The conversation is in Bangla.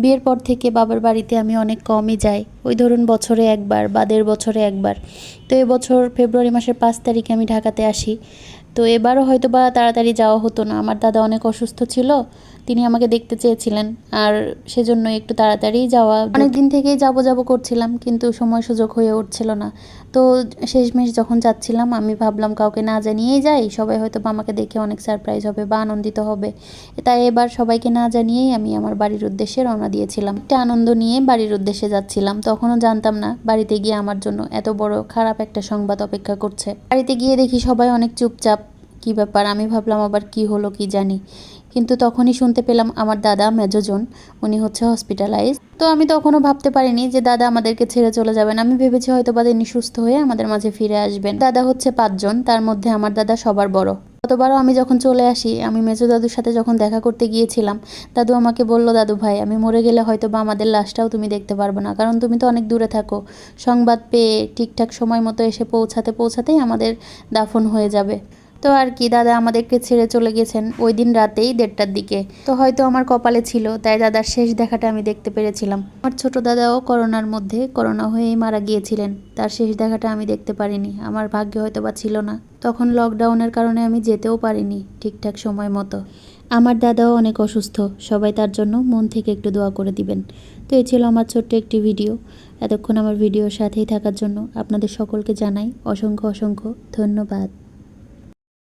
বিয়ের পর থেকে বাবার বাড়িতে আমি অনেক কমই যাই। ওই ধরুন বছরে একবার বা দেড় বছরে একবার। তো এবছর ফেব্রুয়ারি মাসের পাঁচ তারিখে আমি ঢাকাতে আসি। তো এবারও হয়তো বা তাড়াতাড়ি যাওয়া হতো না। আমার দাদা অনেক অসুস্থ ছিল, তিনি আমাকে দেখতে চেয়েছিলেন। আর সেজন্য একটু তাড়াতাড়ি যাওয়া। অনেক দিন থেকেই যাব যাব করছিলাম, কিন্তু সময় সুযোগ হয়ে উঠছিল না। তো শেষমেশ যখন যাচ্ছিলাম, আমি ভাবলাম কাউকে না জানিয়েই যাই। সবাই হয়তো বা আমাকে দেখে অনেক সারপ্রাইজ হবে বা আনন্দিত হবে। তাই এবার সবাইকে না জানিয়েই আমি আমার বাড়ির উদ্দেশ্যে রওনা দিয়েছিলাম। একটা আনন্দ নিয়ে বাড়ির উদ্দেশ্যে যাচ্ছিলাম। তখনও জানতাম না বাড়িতে গিয়ে আমার জন্য এত বড় খারাপ একটা সংবাদ অপেক্ষা করছে। বাড়িতে গিয়ে দেখি সবাই অনেক চুপচাপ। কি ব্যাপার? আমি ভাবলাম আবার কি হলো কি জানি। কিন্তু তখনই শুনতে পেলাম আমার দাদা মেজোজন, উনি হচ্ছে হসপিটালাইজ তো আমি তখনও ভাবতে পারিনি যে দাদা আমাদেরকে ছেড়ে চলে যাবেন। আমি ভেবেছি হয়তো বা তিনি সুস্থ হয়ে আমাদের মাঝে ফিরে আসবেন। দাদা হচ্ছে পাঁচজন, তার মধ্যে আমার দাদা সবার বড়। গতবারও আমি যখন চলে আসি, আমি মেজো দাদুর সাথে যখন দেখা করতে গিয়েছিলাম, দাদু আমাকে বলল, দাদু ভাই, আমি মরে গেলে হয়তো বা আমাদের লাশটাও তুমি দেখতে পারবে না, কারণ তুমি তো অনেক দূরে থাকো। সংবাদ পেয়ে ঠিকঠাক সময় মতো এসে পৌঁছাতে, পৌঁছাতেই আমাদের দাফন হয়ে যাবে। তো আর কি, দাদা আমাদেরকে ছেড়ে চলে গেছেন ওই দিন রাতেই দেড়টার দিকে। তো হয়তো আমার কপালে ছিল, তাই দাদার শেষ দেখাটা আমি দেখতে পেরেছিলাম। আমার ছোট দাদাও করোনার মধ্যে করোনা হয়েই মারা গিয়েছিলেন, তার শেষ দেখাটা আমি দেখতে পারিনি, আমার ভাগ্য হয়তো বা ছিল না। তখন লকডাউনের কারণে আমি যেতেও পারিনি ঠিকঠাক সময় মতো। আমার দাদাও অনেক অসুস্থ, সবাই তার জন্য মন থেকে একটু দোয়া করে দিবেন। তো এই ছিল আমার ছোট্ট একটি ভিডিও। এতক্ষণ আমার ভিডিওর সাথেই থাকার জন্য আপনাদের সকলকে জানাই অসংখ্য অসংখ্য ধন্যবাদ।